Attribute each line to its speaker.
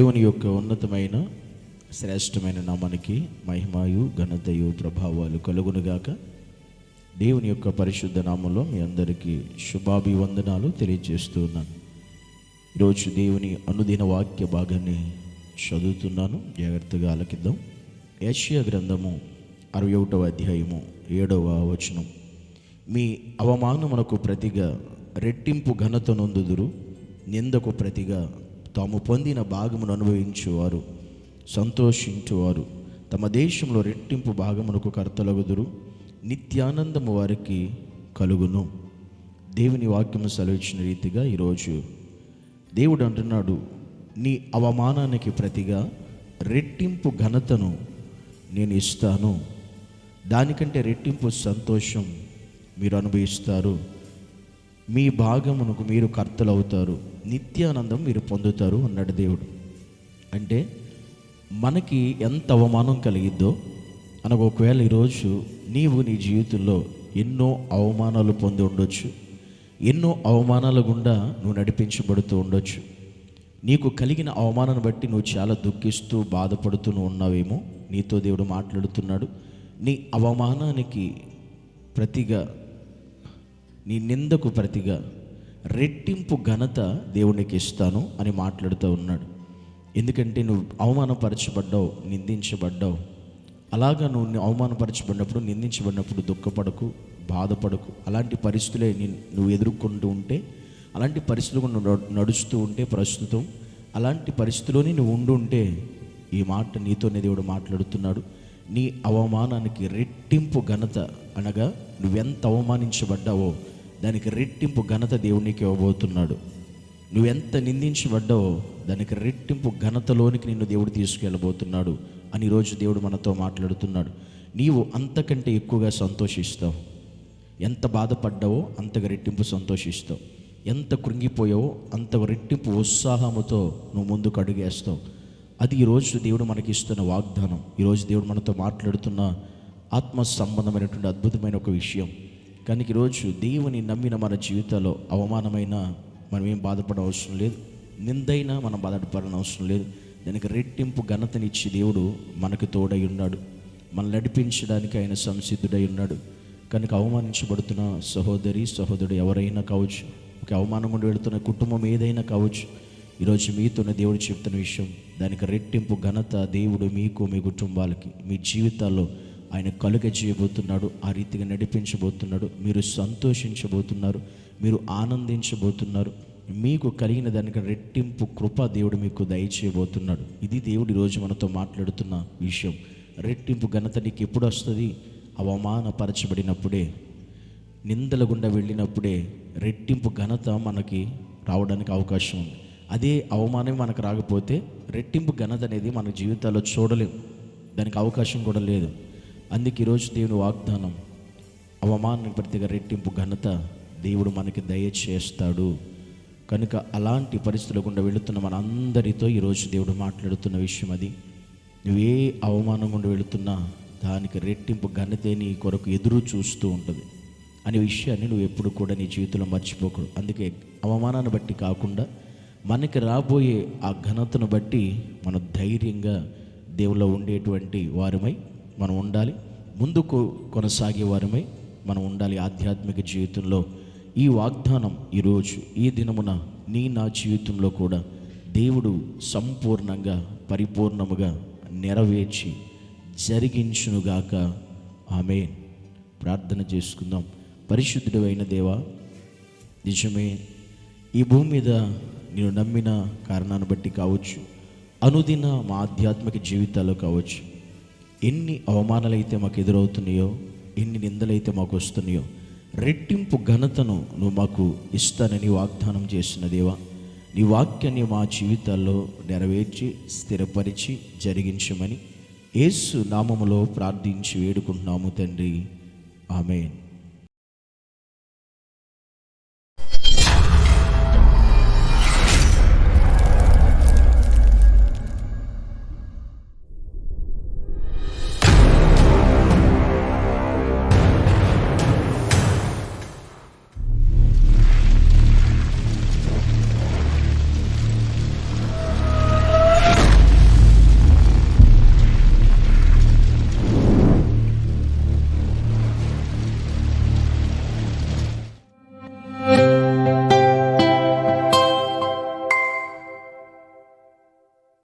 Speaker 1: దేవుని యొక్క ఉన్నతమైన శ్రేష్టమైన నామానికి మహిమాయు ఘనతయు ప్రభావాలు కలుగునుగాక. దేవుని యొక్క పరిశుద్ధ నామంలో మీ అందరికీ శుభాభివందనాలు తెలియజేస్తూ ఉన్నాను. ఈరోజు దేవుని అనుదిన వాక్య భాగాన్ని చదువుతున్నాను. జాగ్రత్తగా ఆలకిద్దాం. ఏషియా గ్రంథము అరవై ఒకటవ అధ్యాయము ఏడవ వచనం. మీ అవమానమునకు ప్రతిగా రెట్టింపు ఘనత నొందుదురు నిందకు ప్రతిగా తాము పొందిన భాగమును అనుభవించేవారు సంతోషించేవారు. తమ దేశంలో రెట్టింపు భాగమునకు కర్తలగుదురు నిత్యానందము వారికి కలుగును. దేవుని వాక్యము సెలవిచ్చిన రీతిగా ఈరోజు దేవుడు అంటున్నాడు నీ అవమానానికి ప్రతిగా రెట్టింపు ఘనతను నేను ఇస్తాను. దానికంటే రెట్టింపు సంతోషం మీరు అనుభవిస్తారు. మీ భాగమునకు మీరు కర్తలు అవుతారు నిత్యానందం మీరు పొందుతారు అన్నాడు దేవుడు. అంటే మనకి ఎంత అవమానం కలిగిద్దో అనగా ఒకవేళ ఈరోజు నీవు నీ జీవితంలో ఎన్నో అవమానాలు పొంది ఉండొచ్చు ఎన్నో అవమానాల గుండా నువ్వు నడిపించబడుతూ ఉండొచ్చు. నీకు కలిగిన అవమానాన్ని బట్టి నువ్వు చాలా దుఃఖిస్తూ బాధపడుతూ నువ్వు ఉన్నావేమో నీతో దేవుడు మాట్లాడుతున్నాడు. నీ అవమానానికి ప్రతిగా నీ నిందకు ప్రతిగా రెట్టింపు ఘనత దేవునికి ఇస్తాను అని మాట్లాడుతూ ఉన్నాడు. ఎందుకంటే నువ్వు అవమానపరచబడ్డావు నిందించబడ్డావు. అలాగా నువ్వు అవమానపరచబడినప్పుడు నిందించబడినప్పుడు దుఃఖపడకు బాధపడకు. అలాంటి పరిస్థితులే నువ్వు ఎదుర్కొంటూ ఉంటే అలాంటి పరిస్థితులు నువ్వు నడుస్తూ ఉంటే ప్రస్తుతం అలాంటి పరిస్థితిలోనే నువ్వు ఉండుంటే ఉంటే ఈ మాట నీతోనే దేవుడు మాట్లాడుతున్నాడు. నీ అవమానానికి రెట్టింపు ఘనత అనగా నువ్వెంత అవమానించబడ్డావో దానికి రెట్టింపు ఘనత దేవునికి ఇవ్వబోతున్నాడు. నువ్వెంత నిందించబడ్డావో దానికి రెట్టింపు ఘనతలోనికి నిన్ను దేవుడు తీసుకెళ్ళబోతున్నాడు అని ఈరోజు దేవుడు మనతో మాట్లాడుతున్నాడు. నీవు అంతకంటే ఎక్కువగా సంతోషిస్తావు. ఎంత బాధపడ్డావో అంతగా రెట్టింపు సంతోషిస్తావు. ఎంత కృంగిపోయావో అంత రెట్టింపు ఉత్సాహముతో నువ్వు ముందుకు అడుగేస్తావు. అది ఈరోజు దేవుడు మనకి ఇస్తున్న వాగ్దానం. ఈరోజు దేవుడు మనతో మాట్లాడుతున్న ఆత్మ సంబంధమైనటువంటి అద్భుతమైన ఒక విషయం. కానీ ఈరోజు దేవుని నమ్మిన మన జీవితాల్లో అవమానమైన మనం ఏం బాధపడే అవసరం లేదు. నిందైనా మనం బాధపడని అవసరం లేదు. దానికి రెట్టింపు ఘనతనిచ్చి దేవుడు మనకు తోడై ఉన్నాడు. మనం నడిపించడానికి ఆయన సంసిద్ధుడై ఉన్నాడు. కనుక అవమానించబడుతున్న సహోదరి సహోదరుడు ఎవరైనా కావచ్చు ఒక అవమానం ఉండి వెళుతున్న కుటుంబం ఏదైనా కావచ్చు ఈరోజు మీతోనే దేవుడు చెప్తున్న విషయం దానికి రెట్టింపు ఘనత దేవుడు మీకు మీ కుటుంబాలకి మీ జీవితాల్లో ఆయన కలుగ చేయబోతున్నాడు ఆ రీతిగా నడిపించబోతున్నాడు మీరు సంతోషించబోతున్నారు మీరు ఆనందించబోతున్నారు. మీకు కలిగిన దానికి రెట్టింపు కృప దేవుడు మీకు దయచేయబోతున్నాడు. ఇది దేవుడు ఈరోజు మనతో మాట్లాడుతున్న విషయం. రెట్టింపు ఘనత నీకు ఎప్పుడు వస్తుంది? అవమానపరచబడినప్పుడే నిందల గుండా వెళ్ళినప్పుడే రెట్టింపు ఘనత మనకి రావడానికి అవకాశం ఉంది. అదే అవమానం మనకు రాకపోతే రెట్టింపు ఘనత అనేది మన జీవితాల్లో చూడలేం. దానికి అవకాశం కూడా లేదు. అందుకే ఈరోజు దేవుని వాగ్దానం అవమానానికి ప్రతిగా రెట్టింపు ఘనత దేవుడు మనకి దయచేస్తాడు. కనుక అలాంటి పరిస్థితుల గుండా వెళుతున్న మన అందరితో ఈరోజు దేవుడు మాట్లాడుతున్న విషయం అది. నువ్వే అవమానం గుండా వెళుతున్నా దానికి రెట్టింపు ఘనతే నీ కొరకు ఎదురు చూస్తూ ఉంటుంది. అనే విషయాన్ని నువ్వు ఎప్పుడు కూడా నీ జీవితంలో మర్చిపోకూడదు. అందుకే అవమానాన్ని బట్టి కాకుండా మనకి రాబోయే ఆ ఘనతను బట్టి మనం ధైర్యంగా దేవుల్లో ఉండేటువంటి వారమై మనం ఉండాలి. ముందుకు కొనసాగే వారమై మనం ఉండాలి ఆధ్యాత్మిక జీవితంలో. ఈ వాగ్దానం ఈరోజు ఈ దినమున నీ నా జీవితంలో కూడా దేవుడు సంపూర్ణంగా పరిపూర్ణముగా నెరవేర్చి జరిగించునుగాక. ఆమె ప్రార్థన చేసుకుందాం. పరిశుద్ధుడు అయిన దేవా నిజమే ఈ భూమి మీద నేను నమ్మిన కారణాన్ని బట్టి కావచ్చు. అనుదిన మా ఆధ్యాత్మిక జీవితాల్లో కావచ్చు. ఎన్ని అవమానాలైతే మాకు ఎదురవుతున్నాయో ఎన్ని నిందలైతే మాకు వస్తున్నాయో రెట్టింపు ఘనతను నువ్వు మాకు ఇస్తానని వాగ్దానం చేసిన దేవా నీ వాక్యాన్ని మా జీవితాల్లో నెరవేర్చి స్థిరపరిచి జరిగించమని యేసు నామములో ప్రార్థించి వేడుకుంటున్నాము తండ్రి. ఆమెన్.